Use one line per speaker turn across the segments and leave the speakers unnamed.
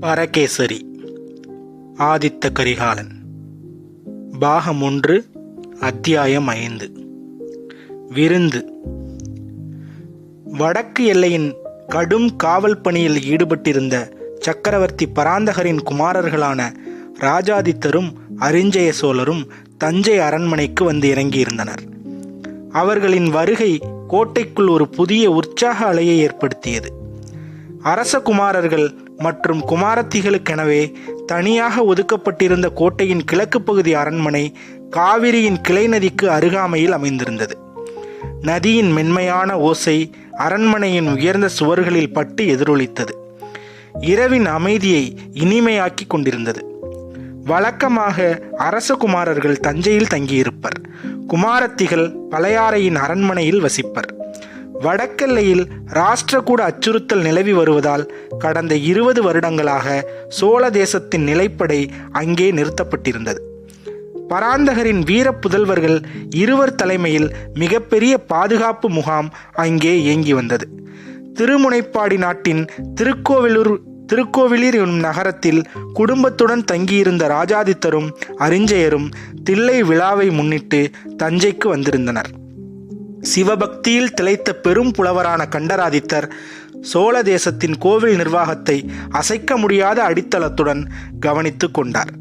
பரகேசரி ஆதித்த கரிகாலன் பாகம் ஒன்று அத்தியாயம் ஐந்து. விருந்து. வடக்கு எல்லையின் கடும் காவல் பணியில் ஈடுபட்டிருந்த சக்கரவர்த்தி பராந்தகரின் குமாரர்களான ராஜாதித்தரும் அரிஞ்சய சோழரும் தஞ்சை அரண்மனைக்கு வந்து இறங்கியிருந்தனர். அவர்களின் வருகை கோட்டைக்குள் ஒரு புதிய உற்சாக அலையை ஏற்படுத்தியது. அரச குமாரர்கள் மற்றும் குமாரத்திகளுக்கெனவே தனியாக ஒதுக்கப்பட்டிருந்த கோட்டையின் கிழக்கு பகுதி அரண்மனை காவிரியின் கிளை நதிக்கு அருகாமையில் அமைந்திருந்தது. நதியின் மென்மையான ஓசை அரண்மனையின் உயர்ந்த சுவர்களில் பட்டு எதிரொலித்தது. இரவின் அமைதியை இனிமையாக்கிக் கொண்டிருந்தது. வழக்கமாக அரச குமாரர்கள் தஞ்சையில் தங்கியிருப்பர். குமாரத்திகள் பழையாறையின் அரண்மனையில் வசிப்பர். வடக்கெல்லையில் ராஷ்டிரகூட அச்சுறுத்தல் நிலவி வருவதால் கடந்த இருபது வருடங்களாக சோழ தேசத்தின் நிலைப்படை அங்கே நிறுத்தப்பட்டிருந்தது. பராந்தகரின் வீர புதல்வர்கள் இருவர் தலைமையில் மிகப்பெரிய பாதுகாப்பு முகாம் அங்கே இயங்கி வந்தது. திருமுனைப்பாடி நாட்டின் திருக்கோவிலூர் திருக்கோவிலூர் என்னும் நகரத்தில் குடும்பத்துடன் தங்கியிருந்த ராஜாதித்தரும் அரிஞ்சயரும் தில்லை விழாவை முன்னிட்டு தஞ்சைக்கு வந்திருந்தனர். சிவபக்தியில் திளைத்த பெரும் புலவரான கண்டராதித்தர் சோழ தேசத்தின் கோவில் நிர்வாகத்தை அசைக்க முடியாத அடித்தளத்துடன் கவனித்து கொண்டார்.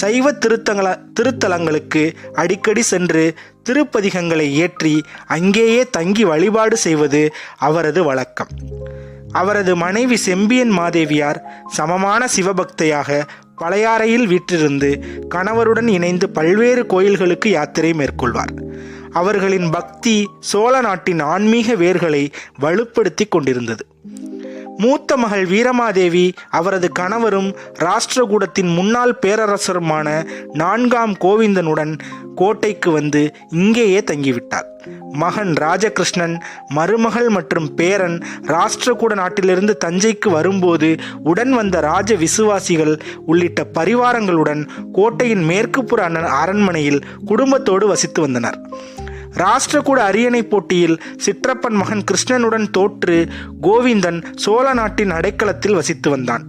சைவ திருத்தங்கள திருத்தலங்களுக்கு அடிக்கடி சென்று திருப்பதிகங்களை ஏற்றி அங்கேயே தங்கி வழிபாடு செய்வது அவரது வழக்கம். அவரது மனைவி செம்பியன் மாதேவியார் சமமான சிவபக்தையாக பழையாறையில் வீற்றிருந்து கணவருடன் இணைந்து பல்வேறு கோயில்களுக்கு யாத்திரை மேற்கொள்வார். அவர்களின் பக்தி சோழ நாட்டின் ஆன்மீக வேர்களை வலுப்படுத்தி கொண்டிருந்தது. மூத்த மகள் வீரமாதேவி அவரது கணவரும் ராஷ்டிரகூடத்தின் முன்னாள் பேரரசருமான நான்காம் கோவிந்தனுடன் கோட்டைக்கு வந்து இங்கேயே தங்கிவிட்டார். மகன் ராஜகிருஷ்ணன் மருமகள் மற்றும் பேரன் ராஷ்டிரகூட நாட்டிலிருந்து தஞ்சைக்கு வரும்போது உடன் வந்த ராஜ விசுவாசிகள் உள்ளிட்ட பரிவாரங்களுடன் கோட்டையின் மேற்குப்புற அரண்- அரண்மனையில் குடும்பத்தோடு வசித்து வந்தனர். ராஷ்டிரகூட அரியணை போட்டியில் சிற்றப்பன் மகன் கிருஷ்ணனுடன் தோற்று கோவிந்தன் சோழ நாட்டின் அடைக்கலத்தில் வசித்து வந்தான்.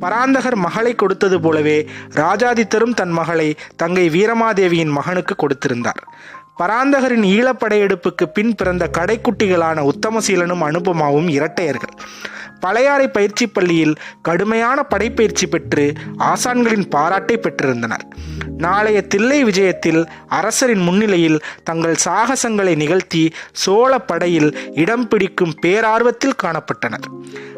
பராந்தகர் மகளை கொடுத்தது போலவே ராஜாதித்தரும் தன் மகளை தங்கை வீரமாதேவியின் மகனுக்கு கொடுத்திருந்தார். பராந்தகரின் ஈழப்படையெடுப்புக்கு பின் பிறந்த கடைக்குட்டிகளான உத்தமசீலனும் அனுபமாவும் இரட்டையர்கள். பழையாறை பயிற்சி பள்ளியில் கடுமையான படைப்பயிற்சி பெற்று ஆசான்களின் பாராட்டை பெற்றிருந்தனர். நாளைய தில்லை விஜயத்தில் அரசரின் முன்னிலையில் தங்கள் சாகசங்களை நிகழ்த்தி சோழ படையில் இடம் பிடிக்கும் பேரார்வத்தில் காணப்பட்டனர்.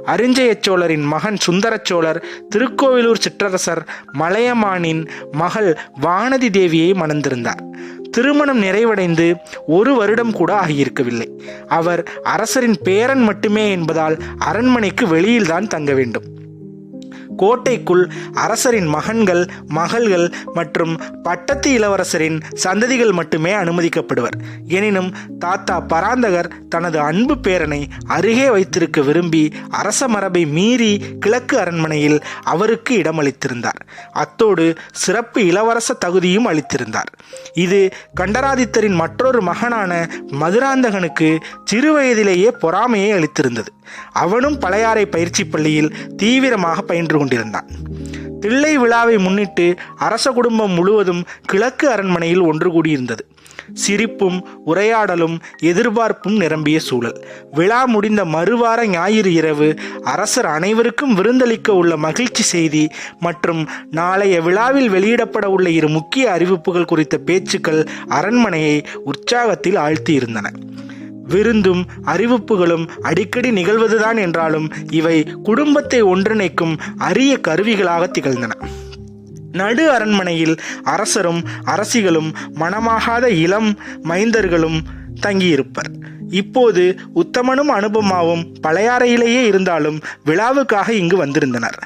அரிஞ்சய சோழரின் மகன் சுந்தரச் சோழர் திருக்கோவிலூர் சிற்றரசர் மலையமானின் மகள் வானதி தேவியை மணந்திருந்தார். திருமணம் நிறைவடைந்து ஒரு வருடம் கூட ஆகியிருக்கவில்லை. அவர் அரசரின் பேரன் மட்டுமே என்பதால் அரண்மனைக்கு வெளியில்தான் தங்க வேண்டும். கோட்டைக்குள் அரசரின் மகன்கள் மகள்கள் மற்றும் பட்டத்து இளவரசரின் சந்ததிகள் மட்டுமே அனுமதிக்கப்படுவர். எனினும் தாத்தா பராந்தகர் தனது அன்பு பேரனை அருகே வைத்திருக்க விரும்பி அரச மரபை மீறி கிழக்கு அரண்மனையில் அவருக்கு இடமளித்திருந்தார். அத்தோடு சிறப்பு இளவரச தகுதியும் அளித்திருந்தார். இது கண்டராதித்தரின் மற்றொரு மகனான மதுராந்தகனுக்கு சிறுவயதிலேயே பொறாமையை அளித்திருந்தது. அவனும் பழையாறை பயிற்சி பள்ளியில் தீவிரமாக பயின்று கொண்டிருந்தான். தில்லை விழாவை முன்னிட்டு அரச குடும்பம் முழுவதும் கிழக்கு அரண்மனையில் ஒன்று கூடியிருந்தது. சிரிப்பும் உரையாடலும் எதிர்பார்ப்பும் நிரம்பிய சூழல். விழா முடிந்த மறுவார ஞாயிறு இரவு அரசர் அனைவருக்கும் விருந்தளிக்க உள்ள மகிழ்ச்சி செய்தி மற்றும் நாளைய விழாவில் வெளியிடப்பட உள்ள இரு முக்கிய அறிவிப்புகள் குறித்த பேச்சுக்கள் அரண்மனையை உற்சாகத்தில் ஆழ்த்தியிருந்தன. விருந்தும் அறிவிப்புகளும் அடிக்கடி நிகழ்வதுதான் என்றாலும் இவை குடும்பத்தை ஒன்றிணைக்கும் அரிய கருவிகளாக திகழ்ந்தன. நடு அரண்மனையில் அரசரும் அரசிகளும் மனமாகாத இளம் மைந்தர்களும் தங்கியிருப்பர். இப்போது உத்தமனும் அனுபமாவும் பழையாறையிலேயே இருந்தாலும் விழாவுக்காக இங்கு வந்திருந்தனர்.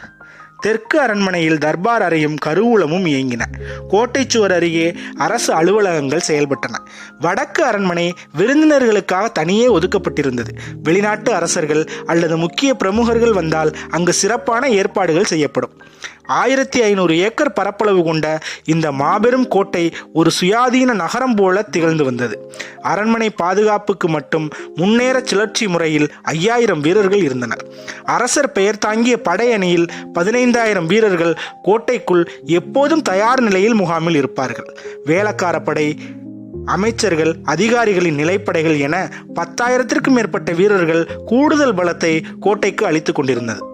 தெற்கு அரண்மனையில் தர்பார் அறையும் கருவூலமும் இயங்கின. கோட்டைச் சுவர் அருகே அரசு அலுவலகங்கள் செயல்பட்டன. வடக்கு அரண்மனை விருந்தினர்களுக்காக தனியே ஒதுக்கப்பட்டிருந்தது. வெளிநாட்டு அரசர்கள் அல்லது முக்கிய பிரமுகர்கள் வந்தால் அங்கு சிறப்பான ஏற்பாடுகள் செய்யப்படும். ஆயிரத்தி ஐநூறு ஏக்கர் பரப்பளவு கொண்ட இந்த மாபெரும் கோட்டை ஒரு சுயாதீன நகரம் போல திகழ்ந்து வந்தது. அரண்மனை பாதுகாப்புக்கு மட்டும் முன்னேற சுழற்சி முறையில் ஐயாயிரம் வீரர்கள் இருந்தனர். அரசர் பெயர் தாங்கிய படையணியில் பதினைந்தாயிரம் வீரர்கள் கோட்டைக்குள் எப்போதும் தயார் நிலையில் முகாமில் இருப்பார்கள். வேளக்கார படை அமைச்சர்கள் அதிகாரிகளின் நிலைப்படைகள் என பத்தாயிரத்திற்கும் மேற்பட்ட வீரர்கள் கூடுதல் பலத்தை கோட்டைக்கு அளித்துக் கொண்டிருந்தது.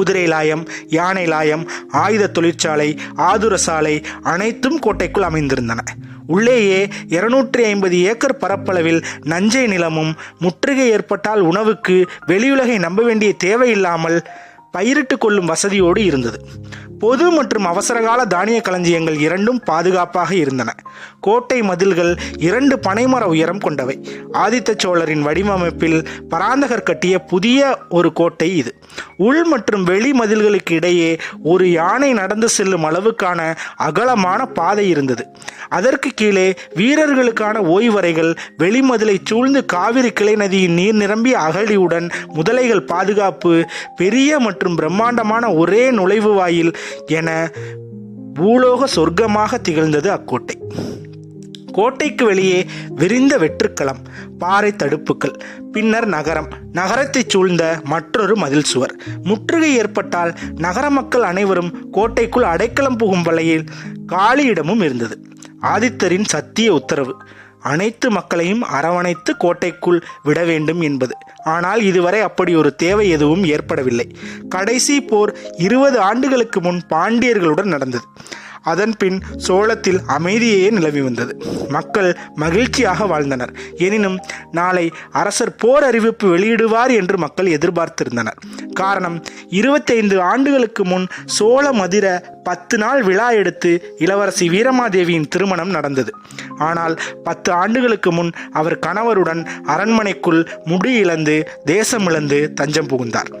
குதிரை லாயம் யானை லாயம் ஆயுத தொழிற்சாலை ஆதுர சாலை அனைத்தும் கோட்டைக்குள் அமைந்திருந்தன. உள்ளேயே இருநூற்றி ஐம்பது ஏக்கர் பரப்பளவில் நஞ்சை நிலமும் முற்றுகை ஏற்பட்டால் உணவுக்கு வெளியுலகை நம்ப வேண்டிய தேவையில்லாமல் பயிரிட்டு கொள்ளும் வசதியோடு இருந்தது. பொது மற்றும் அவசரகால தானிய களஞ்சியங்கள் இரண்டும் பாதுகாப்பாக இருந்தன. கோட்டை மதில்கள் இரண்டு பனைமர உயரம் கொண்டவை. ஆதித்த சோழரின் வடிவமைப்பில் பராந்தகர் கட்டிய புதிய ஒரு கோட்டை இது. உள் மற்றும் வெளி மதில்களுக்கு இடையே ஒரு யானை நடந்து செல்லும் அளவுக்கான அகலமான பாதை இருந்தது. அதற்கு கீழே வீரர்களுக்கான ஓய்வறைகள் வெளிமதிலை சூழ்ந்து காவிரி கிளை நதியின் நீர் நிரம்பிய அகழியுடன் முதலைகள் பாதுகாப்பு பெரிய மற்றும் பிரம்மாண்டமான ஒரே நுழைவு வாயில் என பூலோக சொர்க்கமாக திகழ்ந்தது அக்கோட்டை. கோட்டைக்கு வெளியே விரிந்த வெற்றுக்களம் பாறை தடுப்புகள் பின்னர் நகரம். நகரத்தைச் சூழ்ந்த மற்றொரு மதில் சுவர். முற்றுகை ஏற்பட்டால் நகர மக்கள் அனைவரும் கோட்டைக்குள் அடைக்கலம் புகும் வலையில் காலியிடமும் இருந்தது. ஆதித்தரின் சத்திய உத்தரவு அனைத்து மக்களையும் அரவணைத்து கோட்டைக்குள் விட வேண்டும் என்பது. ஆனால் இதுவரை அப்படி ஒரு தேவை எதுவும் ஏற்படவில்லை. கடைசி போர் இருபது ஆண்டுகளுக்கு முன் பாண்டியர்களுடன் நடந்தது. அதன்பின் சோளத்தில் அமைதியே நிலவி வந்தது. மக்கள் மகிழ்ச்சியாக வாழ்ந்தனர். எனினும் நாளை அரசர் போர் அறிவிப்பு வெளியிடுவார் என்று மக்கள் எதிர்பார்த்திருந்தனர். காரணம் இருபத்தைந்து ஆண்டுகளுக்கு முன் சோழ மதிர பத்து நாள் விழா எடுத்து இளவரசி வீரமாதேவியின் திருமணம் நடந்தது. ஆனால் பத்து ஆண்டுகளுக்கு முன் அவர் கணவருடன் அரண்மனைக்குள் முடி இழந்து தேசம் இழந்து தஞ்சம் புகுந்தார்.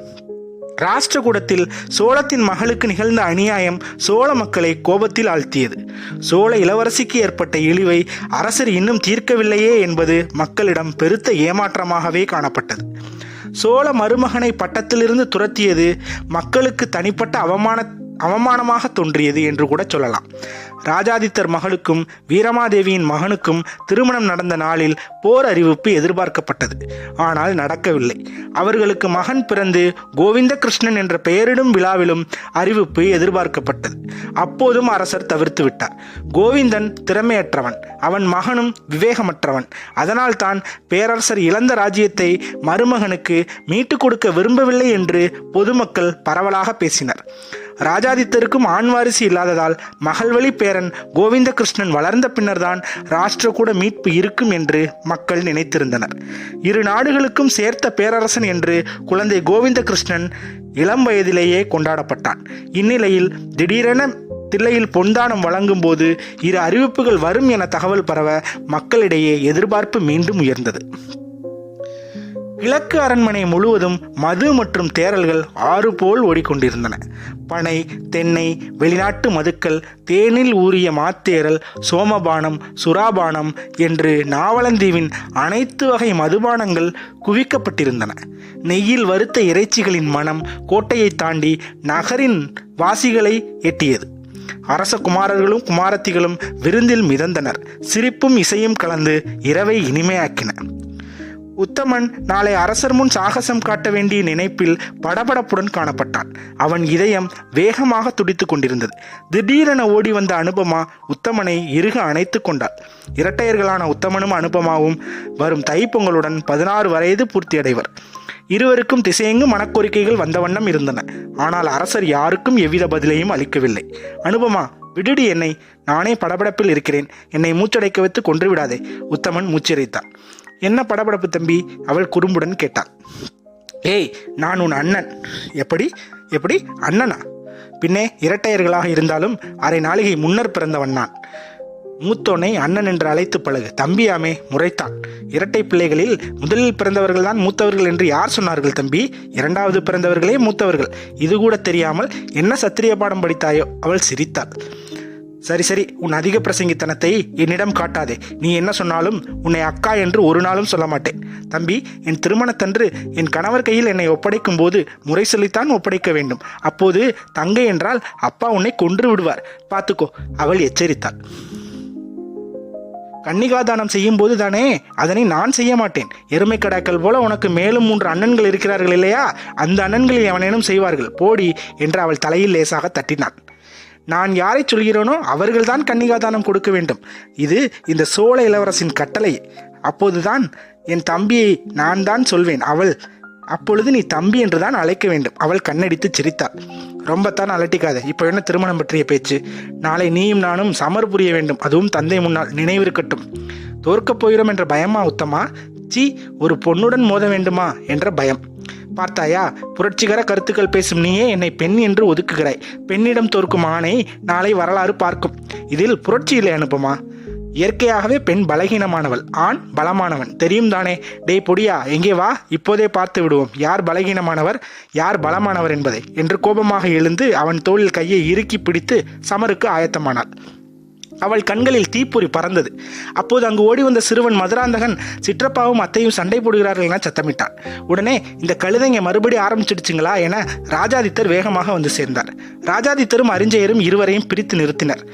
ராஷ்டிரகூடத்தில் சோழத்தின் மகளுக்கு நிகழ்ந்த அநியாயம் சோழ மக்களை கோபத்தில் ஆழ்த்தியது. சோழ இளவரசிக்கு ஏற்பட்ட இழிவை அரசர் இன்னும் தீர்க்கவில்லையே என்பது மக்களிடம் பெருத்த ஏமாற்றமாகவே காணப்பட்டது. சோழ மருமகனை பட்டத்திலிருந்து துரத்தியது மக்களுக்கு தனிப்பட்ட அவமான அவமானமாக தோன்றியது என்று கூட சொல்லலாம். ராஜாதித்தர் மகளுக்கும் வீரமாதேவியின் மகனுக்கும் திருமணம் நடந்த நாளில் போர் அறிவிப்பு எதிர்பார்க்கப்பட்டது. ஆனால் நடக்கவில்லை. அவர்களுக்கு மகன் பிறந்து கோவிந்த கிருஷ்ணன் என்ற பெயரிடும் விழாவிலும் அறிவிப்பு எதிர்பார்க்கப்பட்டது. அப்போதும் அரசர் தவிர்த்து விட்டார். கோவிந்தன் திறமையற்றவன். அவன் மகனும் விவேகமற்றவன். அதனால் தான் பேரரசர் இழந்த ராஜ்யத்தை மருமகனுக்கு மீட்டுக் கொடுக்க விரும்பவில்லை என்று பொதுமக்கள் பரவலாக பேசினர். ராஜாதித்தருக்கும் ஆண் வாரிசு இல்லாததால் மகள்வழி வழி கோவிந்த கிருஷ்ணன் வளர்ந்த பின்னர்தான் ராஷ்டிரகூட மீட்பு இருக்கும் என்று மக்கள் நினைத்திருந்தனர். இரு நாடுகளுக்கும் சேர்த்த பேரரசன் என்று குழந்தை கோவிந்தகிருஷ்ணன் இளம் வயதிலேயே கொண்டாடப்பட்டான். இந்நிலையில் திடீரென தில்லையில் பொன்தானம் வழங்கும் போது இரு அறிவிப்புகள் வரும் என தகவல் பரவ மக்களிடையே எதிர்பார்ப்பு மீண்டும் உயர்ந்தது. கிழக்கு அரண்மனை முழுவதும் மது மற்றும் தேரல்கள் ஆறு போல் ஓடிக்கொண்டிருந்தன. பனை தென்னை வெளிநாட்டு மதுக்கள் தேனில் ஊறிய மாத்தேரல் சோமபானம் சுறாபானம் என்று நாவலந்தீவின் அனைத்து வகை மதுபானங்கள் குவிக்கப்பட்டிருந்தன. நெய்யில் வறுத்த இறைச்சிகளின் மனம் கோட்டையை தாண்டி நகரின் வாசிகளை எட்டியது. அரச குமாரர்களும் குமாரத்திகளும் விருந்தில் மிதந்தனர். சிரிப்பும் இசையும் கலந்து இரவை இனிமையாக்கின. உத்தமன் நாளை அரசர் முன் சாகசம் காட்ட வேண்டிய நினைப்பில் படபடப்புடன் காணப்பட்டான். அவன் இதயம் வேகமாக துடித்துக் கொண்டிருந்தது. திடீரென ஓடி வந்த அனுபமா உத்தமனை இறுக அணைத்து கொண்டாள். இரட்டையர்களான உத்தமனும் அனுபமாவும் வரும் தைப்பொங்கலுடன் பதினாறு வயது பூர்த்தியடைவர். இருவருக்கும் திசையெங்கும் மனக்கோரிக்கைகள் வந்த வண்ணம் இருந்தன. ஆனால் அரசர் யாருக்கும் எவ்வித பதிலையும் அளிக்கவில்லை. அனுபமா விடுடி என்னை நானே படபடப்பில் இருக்கிறேன். என்னை மூச்சடைக்க வைத்து கொன்று விடாதே உத்தமன் மூச்சிறைத்தான் என்ன படபடப்பு தம்பி? அவள் குறும்புடன் கேட்டாள். ஏய் நான் உன் அண்ணன். எப்படி? எப்படி? அண்ணனா? பின்னே இரட்டையர்களாக இருந்தாலும் அரை நாளிகை முன்னர் பிறந்தவன் நான். மூத்தோனை அண்ணன் என்று அழைத்து பழகு. தம்பியாமே முறைத்தான் இரட்டை பிள்ளைகளில் முதலில் பிறந்தவர்கள்தான் மூத்தவர்கள் என்று யார் சொன்னார்கள் தம்பி? இரண்டாவது பிறந்தவர்களே மூத்தவர்கள். இது கூட தெரியாமல் என்ன சத்திரிய பாடம் படித்தாயோ? அவள் சிரித்தாள். சரி சரி உன் அதிக பிரசங்கித்தனத்தை என்னிடம் காட்டாதே. நீ என்ன சொன்னாலும் உன்னை அக்கா என்று ஒரு நாளும் சொல்ல மாட்டேன். தம்பி என் திருமணத்தன்று என் கணவர் கையில் என்னை ஒப்படைக்கும் போது முறை சொல்லித்தான் ஒப்படைக்க வேண்டும். அப்போது தங்கை என்றால் அப்பா உன்னை கொன்று விடுவார். பார்த்துக்கோ அவள் எச்சரித்தாள். கன்னிகாதானம் செய்யும் போது தானே அதனை நான் செய்ய மாட்டேன். எருமை கடாக்கள் போல உனக்கு மேலும் மூன்று அண்ணன்கள் இருக்கிறார்கள் இல்லையா? அந்த அண்ணன்களில் எவனேனும் செய்வார்கள். போடி என்று அவள் தலையில் லேசாக தட்டினான் நான் யாரை சொல்கிறேனோ அவர்கள்தான் கன்னிகாதானம் கொடுக்க வேண்டும். இது இந்த சோழ இளவரசின் கட்டளை. அப்போதுதான் என் தம்பியை நான் தான் சொல்வேன். அவள் அப்பொழுது நீ தம்பி என்று தான் அழைக்க வேண்டும். அவள் கண்ணடித்து சிரித்தாள். ரொம்பத்தான் அலட்டிக்காத. இப்போ என்ன திருமணம் பற்றிய பேச்சு? நாளை நீயும் நானும் சமர் புரிய வேண்டும். அதுவும் தந்தை முன்னால் நினைவிருக்கட்டும். தோற்கப் போகிறோம் என்ற பயமா உத்தமா? சி ஒரு பொண்ணுடன் மோத வேண்டுமா? என்ற பயம். பார்த்தாயா? புரட்சிகர கருத்துக்கள் பேசும் நீயே என்னை பெண் என்று ஒதுக்குகிறாய். பெண்ணிடம் தோற்கும் ஆணை நாளை வரலாறு பார்க்கும். இதில் புரட்சி இல்லை அனுப்புமா? இயற்கையாகவே பெண் பலகீனமானவள் ஆண் பலமானவன். தெரியும் தானே? டேய் பொடியா எங்கே வா? இப்போதே பார்த்து விடுவோம். யார் பலகீனமானவர் யார் பலமானவர் என்பதை. என்று கோபமாக எழுந்து அவன் தோளில் கையை இறுக்கி பிடித்து சமருக்கு ஆயத்தமானாள். அவள் கண்களில் தீப்பொறி பறந்தது. அப்போது அங்கு ஓடி வந்த சிறுவன் மதுராந்தகன் சிற்றப்பாவும் அத்தையும் சண்டை போடுகிறார்கள் என சத்தமிட்டான். உடனே இந்த கழுதைங்க மறுபடி ஆரம்பிச்சிடுச்சுங்களா என ராஜாதித்தர் வேகமாக வந்து சேர்ந்தார். ராஜாதித்தரும் அரிஞ்சயரும் இருவரையும் பிரித்து நிறுத்தினர்.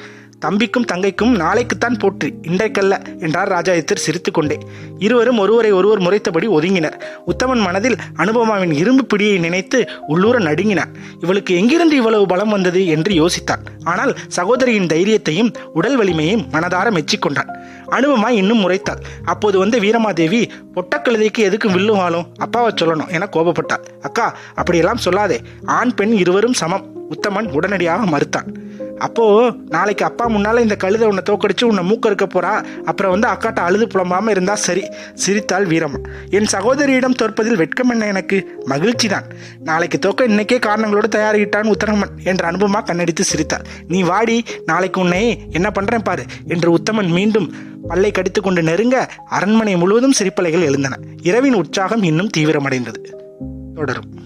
தம்பிக்கும் தங்கைக்கும் நாளைக்குத்தான் போற்று இன்றைக்கல்ல என்றார் ராஜாதித்தர் சிரித்துக்கொண்டே. இருவரும் ஒருவரை ஒருவர் முறைத்தபடி ஒதுங்கினர். உத்தமன் மனதில் அனுபமாவின் இரும்பு பிடியை நினைத்து உள்ளூர நடுங்கினான் இவளுக்கு எங்கிருந்து இவ்வளவு பலம் வந்தது என்று யோசித்தான். ஆனால் சகோதரியின் தைரியத்தையும் உடல் வலிமையையும் மனதார மெச்சிக்கொண்டான். அனுபமா இன்னும் முறைத்தாள். அப்போது வந்த வீரமாதேவி பொட்டக்கழுதைக்கு எதுக்கு வில்லும் அப்பாவை சொல்லணும் என கோபப்பட்டாள். அக்கா அப்படியெல்லாம் சொல்லாதே. ஆண் பெண் இருவரும் சமம். உத்தமன் உடனடியாக மறுத்தான். அப்போது நாளைக்கு அப்பா முன்னால் இந்த கழுதை உன்னை தோக்கடிச்சு உன்னை மூக்க இருக்க போகிறா அப்புறம் வந்து அக்காட்ட அழுது புலம்பாமல் இருந்தால் சரி சிரித்தாள் வீரம்மா. என் சகோதரியிடம் தோற்பதில் வெட்கம் என்ன எனக்கு? மகிழ்ச்சி தான். நாளைக்கு தோக்க இன்னைக்கே காரணங்களோடு தயாரிட்டான் உத்தரமன் என்ற அனுபவமாக கண்ணடித்து சிரித்தாள். நீ வாடி நாளைக்கு உன்னை என்ன பண்ணுறேன் பாரு என்று உத்தமன் மீண்டும் பல்லை கடித்து கொண்டு நெருங்க அரண்மனை முழுவதும் சிரிப்பலைகள் எழுந்தன. இரவின் உற்சாகம் இன்னும் தீவிரமடைந்தது. தொடரும்.